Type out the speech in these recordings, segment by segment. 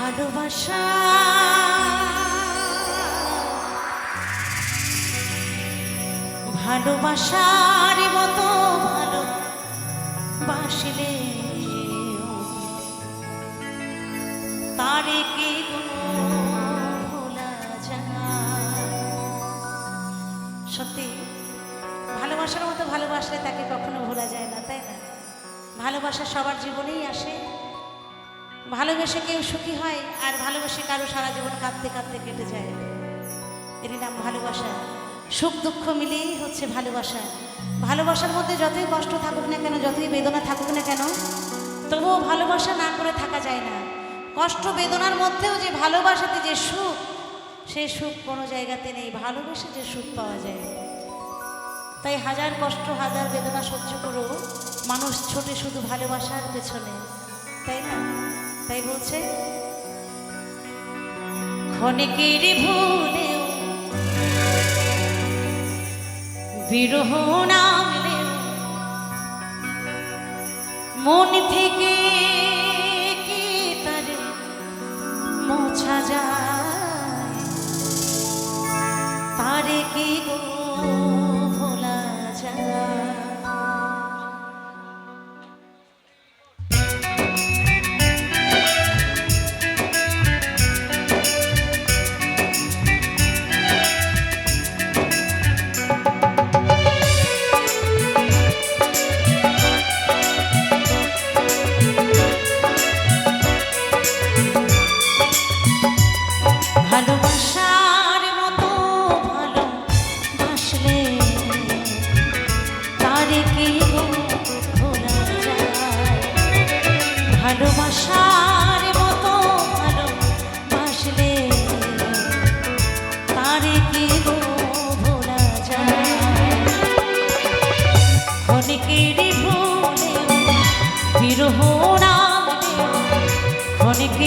ভালোবাসা। ভালোবাসার মতো ভালো বাসলে তারে কে ভোলা সত্যি, ভালোবাসার মতো ভালোবাসলে তাকে কখনো ভোলা যায় না, তাই না? ভালোবাসা সবার জীবনেই আসে। ভালোবেসে কেউ সুখী হয় আর ভালোবেসে কারও সারা জীবন কাঁদতে কাঁদতে কেটে যায়। এরই নাম ভালোবাসা। সুখ দুঃখ মিলিয়েই হচ্ছে ভালোবাসা। ভালোবাসার মধ্যে যতই কষ্ট থাকুক না কেন, যতই বেদনা থাকুক না কেন, তবুও ভালোবাসা না করে থাকা যায় না। কষ্ট বেদনার মধ্যেও যে ভালোবাসাতে যে সুখ, সেই সুখ কোনো জায়গাতে নেই। ভালোবেসে যে সুখ পাওয়া যায়। তাই হাজার কষ্ট, হাজার বেদনা সহ্য করো মানুষ ছোটে শুধু ভালোবাসার পেছনে। তাই না? তাই বলছে ক্ষণিকের ভুলে বিরহ নামলেও মন থেকে কি তারে মোছা যায়?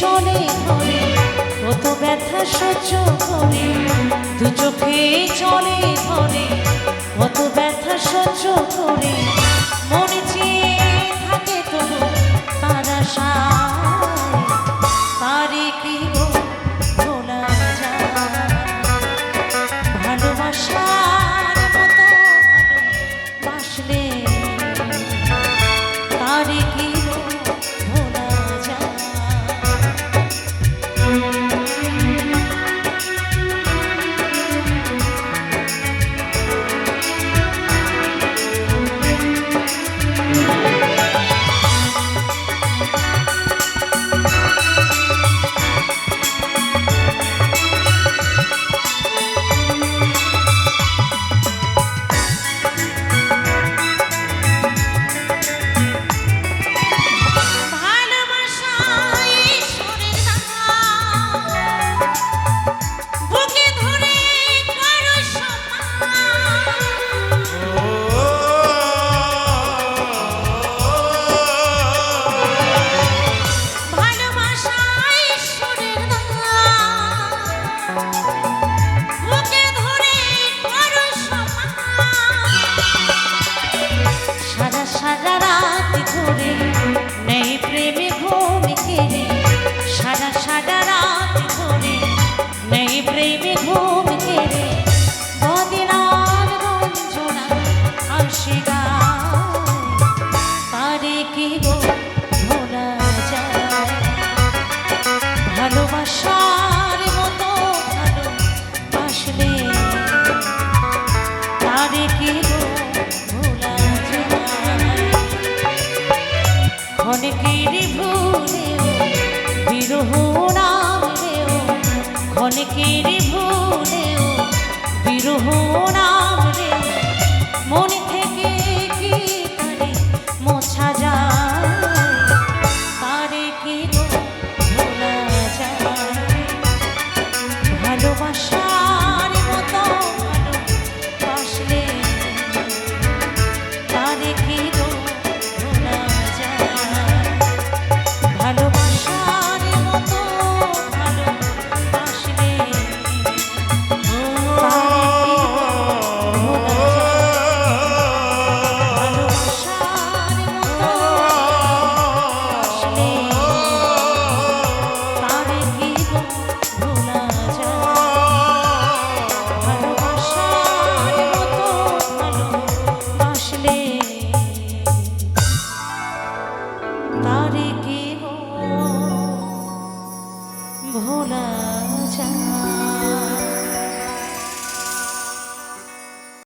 চলে ধরে কত ব্যথা সহ্য করে। দু চোখে চলে ধরে কত ব্যথা সহ্য করে। ক্ষণিকের ভুলেও বিরহ রে। মন থেকে কি তারে মোছা যায়? কি গো ভোলা যায়? ভালোবাসার